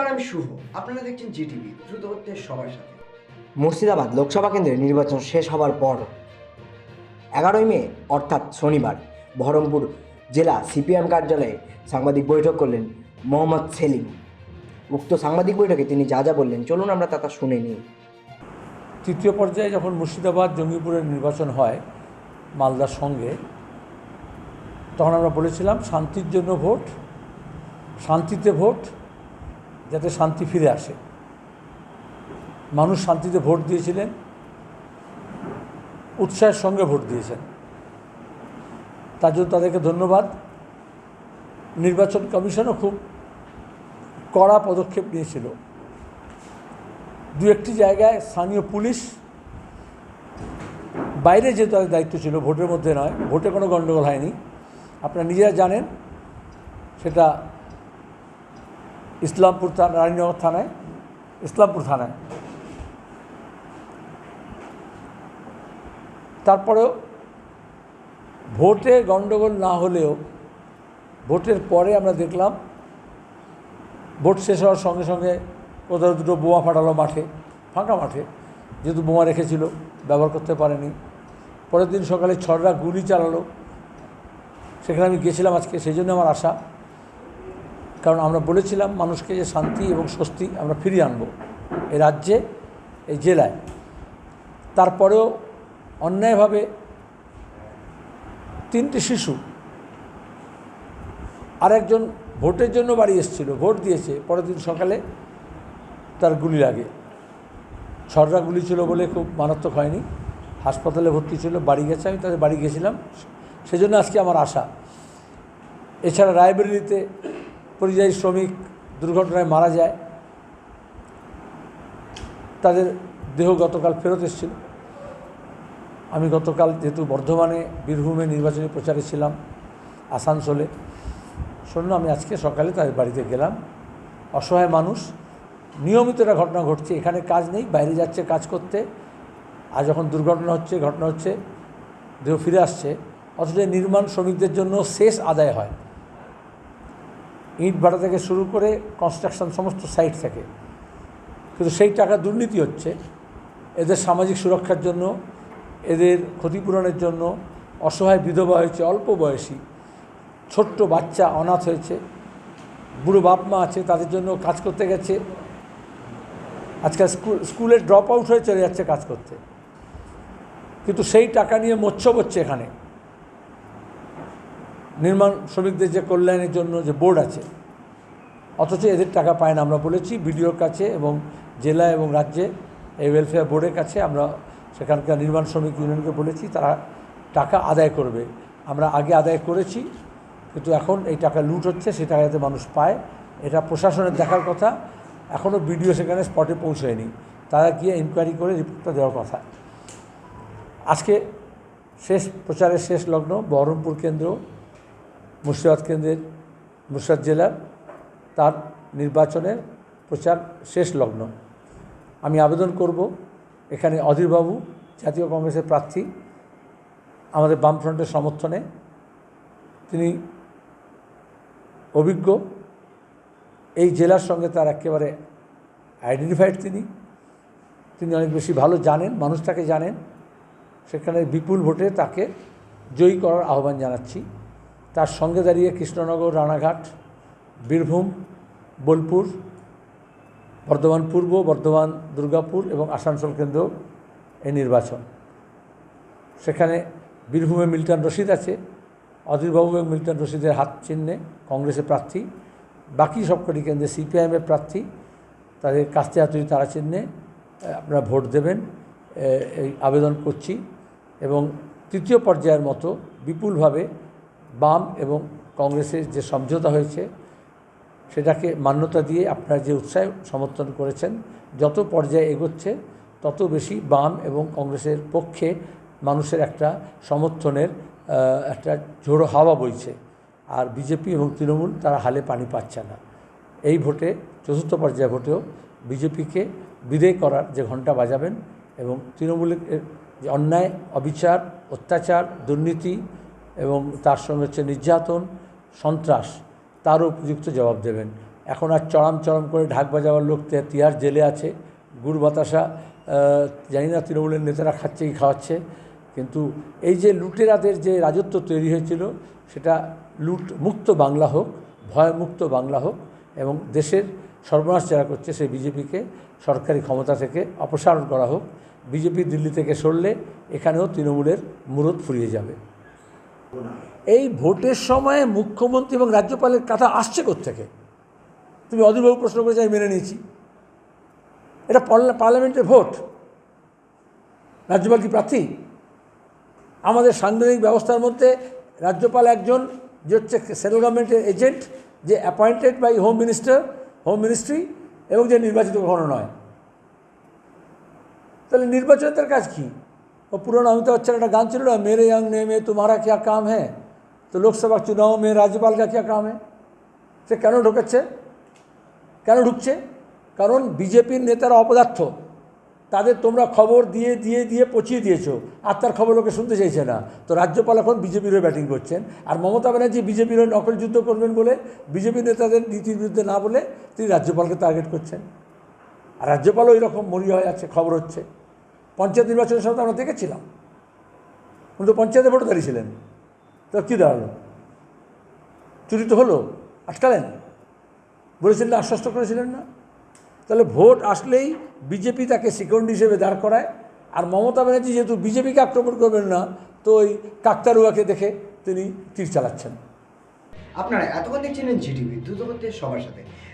নমস্কার আমি শুভ। আপনারা দেখছেন জিটিভি দ্রুত হচ্ছে সবার সাথে। মুর্শিদাবাদ লোকসভা কেন্দ্রের নির্বাচন শেষ হওয়ার পর এগারোই মে অর্থাৎ শনিবার বহরমপুর জেলা সিপিএম কার্যালয়ে সাংবাদিক বৈঠক করলেন মোহাম্মদ সেলিম। উক্ত সাংবাদিক বৈঠকে তিনি যা যা বললেন চলুন আমরা তা তা শুনে নিই। তৃতীয় পর্যায়ে যখন মুর্শিদাবাদ জঙ্গিপুরের নির্বাচন হয় মালদার সঙ্গে তখন আমরা বলেছিলাম শান্তির জন্য ভোট শান্তিতে ভোট যাতে শান্তি ফিরে আসে। মানুষ শান্তিতে ভোট দিয়েছিলেন, উৎসাহের সঙ্গে ভোট দিয়েছেন। তার জন্য তাদেরকে ধন্যবাদ। নির্বাচন কমিশনও খুব কড়া পদক্ষেপ নিয়েছিল। দু একটি জায়গায় স্থানীয় পুলিশ, বাইরে যে তাদের দায়িত্ব ছিল, ভোটের মধ্যে নয়, ভোটে কোনো গণ্ডগোল হয়নি। আপনারা নিজেরা জানেন, সেটা ইসলামপুর থানা, রানীনগর থানায়? ইসলামপুর থানায়। তারপরেও ভোটে গণ্ডগোল না হলেও, ভোটের পরে আমরা দেখলাম, ভোট শেষ হওয়ার সঙ্গে সঙ্গে কোথাও দুটো বোমা ফাটালো মাঠে, ফাঁকা মাঠে, যেহেতু বোমা রেখেছিল, ব্যবহার করতে পারেনি। পরের দিন সকালে ছড়রা গুলি চালালো। সেখানে আমি গেছিলাম আজকে, সেই জন্য আমার আশা। কারণ আমরা বলেছিলাম মানুষকে যে শান্তি এবং স্বস্তি আমরা ফিরিয়ে আনব এই রাজ্যে, এই জেলায়। তারপরেও অন্যায়ভাবে তিনটি শিশু আরেকজন ভোটের জন্য বাড়ি এসেছিল, ভোট দিয়েছে, পরের দিন সকালে তার গুলি লাগে। ছড়রা গুলি ছিল বলে খুব মারাত্মক হয়নি, হাসপাতালে ভর্তি ছিল, বাড়ি গেছে, আমি তাদের বাড়ি গেছিলাম। সেজন্য আজকে আমার আশা। এছাড়া রায়বেরিলিতে পরিযায়ী শ্রমিক দুর্ঘটনায় মারা যায়। তাদের দেহ গতকাল ফেরত এসেছিল। আমি গতকাল যেহেতু বর্ধমানে বীরভূমে নির্বাচনী প্রচারে ছিলাম আসানসোলে শোনো আমি আজকে সকালে তাদের বাড়িতে গেলাম। অসহায় মানুষ, নিয়মিত একটা ঘটনা ঘটছে। এখানে কাজ নেই, বাইরে যাচ্ছে কাজ করতে। আর যখন দুর্ঘটনা হচ্ছে, ঘটনা হচ্ছে, দেহ ফিরে আসছে। অথচ নির্মাণ শ্রমিকদের জন্য শেষ আদায় হয়। ইট ভাড়া থেকে শুরু করে কনস্ট্রাকশন সমস্ত সাইট থেকে। কিন্তু সেই টাকা দুর্নীতি হচ্ছে, এদের সামাজিক সুরক্ষার জন্য, এদের ক্ষতিপূরণের জন্য, অসহায় বিধবা হয়েছে, অল্প বয়সী, ছোট্ট বাচ্চা অনাথ হয়েছে, বুড়ো বাপ মা আছে, তাদের জন্য কাজ করতে গেছে। আজকাল স্কুল, স্কুলে ড্রপ আউট হয়ে চলে যাচ্ছে কাজ করতে। কিন্তু সেই টাকা নিয়ে মোচ্ছব হচ্ছে এখানে। নির্মাণ শ্রমিকদের যে কল্যাণের জন্য যে বোর্ড আছে, অথচ এদের টাকা পায় না আমরা বলেছি, বিডিওর কাছে এবং জেলা এবং রাজ্যে, এই ওয়েলফেয়ার বোর্ডের কাছে আমরা সেখানকার নির্মাণ শ্রমিক ইউনিয়নকে বলেছি, তারা টাকা আদায় করবে। আমরা আগে আদায় করেছি, কিন্তু এখন এই টাকা লুট হচ্ছে, সেই টাকা যাতে মানুষ পায়, এটা প্রশাসনের দেখার কথা। এখনও বিডিও সেখানে স্পটে পৌঁছয়নি। তারা গিয়ে ইনকোয়ারি করে রিপোর্টটা দেওয়ার কথা। আজকে শেষ, প্রচারের শেষ লগ্ন, বহরমপুর কেন্দ্র মুর্শিদাবাদ কেন্দ্রের মুর্শিদাবাদ জেলার তার নির্বাচনের প্রচার শেষ লগ্ন। আমি আবেদন করব এখানে অধীরবাবু, জাতীয় কংগ্রেসের প্রার্থী, আমাদের বামফ্রন্টের সমর্থনে। তিনি অভিজ্ঞ। এই জেলার সঙ্গে তার একেবারে আইডেন্টিফাইড তিনি। তিনি অনেক বেশি ভালো জানেন, মানুষটাকে জানেন। সেখানে বিপুল ভোটে তাকে জয়ী করার আহ্বান জানাচ্ছি। তার সঙ্গে দাঁড়িয়ে কৃষ্ণনগর, রানাঘাট, বীরভূম, বোলপুর, বর্ধমান পূর্ব, বর্ধমান দুর্গাপুর এবং আসানসোল কেন্দ্র এই নির্বাচন। সেখানে বীরভূমে মিল্টন রশিদ আছে অধীরবাবু এবং মিল্টন রশিদের হাত চিহ্নে কংগ্রেসের প্রার্থী, বাকি সবকটি কেন্দ্রে সিপিআইএমের প্রার্থী, তাদের কাস্তে হাতুড়ি তারা চিহ্নে আপনারা ভোট দেবেন এই আবেদন করছি এবং তৃতীয় পর্যায়ের মতো বিপুলভাবে বাম এবং কংগ্রেসের যে সমঝোতা হয়েছে, সেটাকে মান্যতা দিয়ে আপনারা যে উৎসাহ সমর্থন করেছেন, যত পর্যায়ে এগোচ্ছে, তত বেশি বাম এবং কংগ্রেসের পক্ষে মানুষের একটা সমর্থনের একটা ঝোড়ো হাওয়া বইছে। আর বিজেপি এবং তৃণমূল তারা হালে পানি পাচ্ছে না। এই ভোটে, চতুর্থ পর্যায়ে ভোটেও বিজেপিকে বিদায় করার যে ঘণ্টা বাজাবেন এবং তৃণমূলের যে অন্যায়, অবিচার, অত্যাচার, দুর্নীতি এবং তার সঙ্গে হচ্ছে নির্যাতন, সন্ত্রাস, তারও উপযুক্ত জবাব দেবেন। এখন আর চড়াম চড়াম করে ঢাক বাজাবার লোক তে- তিহার জেলে আছে, গুড় বাতাসা জানি না তৃণমূলের নেতারা খাচ্ছে কি খাওয়াচ্ছে, কিন্তু এই যে লুটেরাদের যে রাজত্ব তৈরি হয়েছিল, সেটা লুট মুক্ত বাংলা হোক, ভয় মুক্ত বাংলা হোক এবং দেশের সর্বনাশ যারা করছে সেই বিজেপিকে সরকারি ক্ষমতা থেকে অপসারণ করা হোক, বিজেপি দিল্লি থেকে সরলে এখানেও তৃণমূলের মুরত ফুরিয়ে যাবে। এই ভোটের সময় মুখ্যমন্ত্রী এবং রাজ্যপালের কথা আসছে থেকে তুমি অধীরবাবু প্রশ্ন করেছে, আমি মেনে নিয়েছি। এটা পার্লামেন্টের ভোট। রাজ্যপাল কি প্রার্থী? আমাদের সাংবিধানিক ব্যবস্থার মধ্যে রাজ্যপাল একজন, যে হচ্ছে সেন্ট্রাল গভর্নমেন্টের এজেন্ট, যে appointed by home minister, home ministry এবং যে নির্বাচিত কখনো নয়। তাহলে নির্বাচনের কাজ কী? और पुराना अमिताभ बच्चन का गान चल रहा है। मेरे यंग ने में तुम्हारा क्या काम है? तो লোকসভা চুনাও মেয়ে রাজ্যপাল কা क्या काम है? সে কেন ঢোকাচ্ছে কেন ঢুকছে কারণ বিজেপির নেতারা অপদার্থ তাদের তোমরা খবর দিয়ে দিয়ে দিয়ে পচিয়ে দিয়েছ আর তার খবর লোকে শুনতে চাইছে না তো রাজ্যপাল এখন বিজেপির হয়ে ব্যাটিং করছেন আর মমতা ব্যানার্জি বিজেপির হয়ে নকল যুদ্ধ করবেন বলে বিজেপি নেতাদের নীতির বিরুদ্ধে না বলে তিনি রাজ্যপালকে টার্গেট করছেন আর রাজ্যপালও এরকম রকম মরিয়া হয়ে আছে খবর হচ্ছে পঞ্চায়েত নির্বাচনের সময় আমরা দেখেছিলাম। উনি তো পঞ্চায়েতে ভোট দাঁড়িয়েছিলেন তো কী দাঁড়াল? চুরি তো হলো, আটকালেন। বলেছিলেন আশ্বস্ত করেছিলেন না। তাহলে ভোট আসলেই বিজেপি তাকে সিকিউরিটি হিসেবে দাঁড় করায়। আর মমতা ব্যানার্জি যেহেতু বিজেপিকে আক্রমণ করবেন না, তো ওই কাকতারুয়াকে দেখে তিনি তীর চালাচ্ছেন। আপনারা এতক্ষণ দেখছিলেন জিটিভি দ্রুত সবার সাথে।